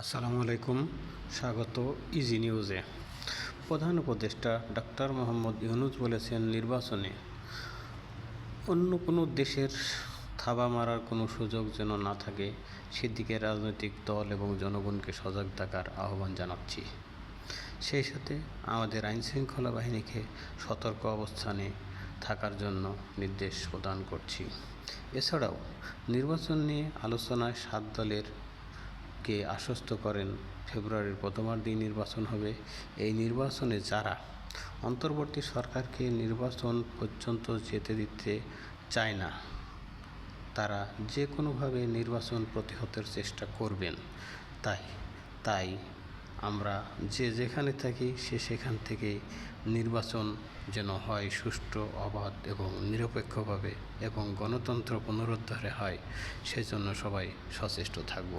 আসসালামু আলাইকুম, স্বাগত ইজি নিউজে প্রধান উপদেষ্টা ডাক্তার মোহাম্মদ ইউনুস বলেছেন, নির্বাচনে অন্য কোনো দেশের থাবা মারার কোনো সুযোগ যেন না থাকে, সেদিকে রাজনৈতিক দল এবং জনগণকে সজাগ থাকার আহ্বান জানাচ্ছি। সেই সাথে আমাদের আইনশৃঙ্খলা বাহিনীকে সতর্ক অবস্থানে থাকার জন্য নির্দেশ প্রদান করছি। এছাড়াও নির্বাচন নিয়ে আলোচনায় সাত দলের কে আশ্বস্ত করেন ফেব্রুয়ারির প্রথমার্ধেই নির্বাচন হবে, এই নির্বাচনে যারা অন্তর্বর্তী সরকারকে নির্বাচন পর্যন্ত যেতে দিতে চায় না, তারা যে কোনোভাবে নির্বাচন প্রতিহতের চেষ্টা করবেন। তাই তাই আমরা যে যেখানে থাকি সে সেখান থেকে নির্বাচন যেন হয় সুষ্ঠু, অবাধ এবং নিরপেক্ষভাবে এবং গণতন্ত্র পুনরুদ্ধারে হয়, সেজন্য সবাই সচেষ্ট থাকব।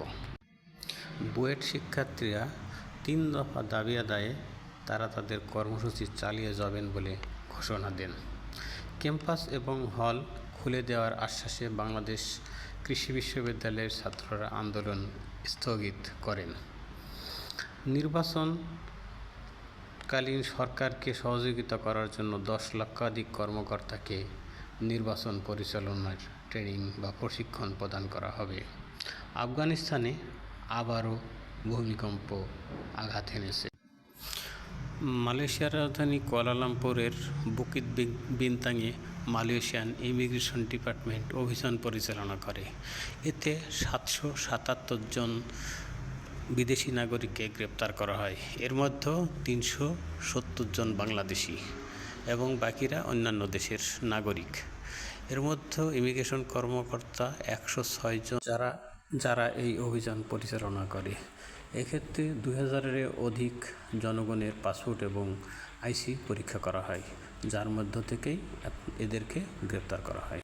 বুয়েট শিক্ষার্থীরা তিন দফা দাবি আদায়ে তারা তাদের কর্মসূচি চালিয়ে যাবেন বলে ঘোষণা দেন। ক্যাম্পাস এবং হল খুলে দেওয়ার আশ্বাসে বাংলাদেশ কৃষি বিশ্ববিদ্যালয়ের ছাত্ররা আন্দোলন স্থগিত করেন। নির্বাচনকালীন সরকারকে সহযোগিতা করার জন্য দশ লক্ষাধিক কর্মকর্তাকে নির্বাচন পরিচালনার ট্রেনিং বা প্রশিক্ষণ প্রদান করা হবে। আফগানিস্তানে আবারও ভূমিকম্প আঘাত এনেছে। মালয়েশিয়ার রাজধানী কুয়ালালামপুরের বুকিত বিন- বিনতাংয়ে মালয়েশিয়ান ইমিগ্রেশন ডিপার্টমেন্ট অভিযান পরিচালনা করে। এতে সাতশো সাতাত্তর জন বিদেশি নাগরিককে গ্রেপ্তার করা হয়। এর মধ্যে তিনশো সত্তর জন বাংলাদেশি এবং বাকিরা অন্যান্য দেশের নাগরিক। এর মধ্যে ইমিগ্রেশন কর্মকর্তা একশো ছয় জন, যারা যারা এই অভিযান পরিচালনা করে। এক্ষেত্রে দু হাজারের অধিক জনগণের পাসপোর্ট এবং আইসি পরীক্ষা করা হয়, যার মধ্য থেকেই এদেরকে গ্রেপ্তার করা হয়।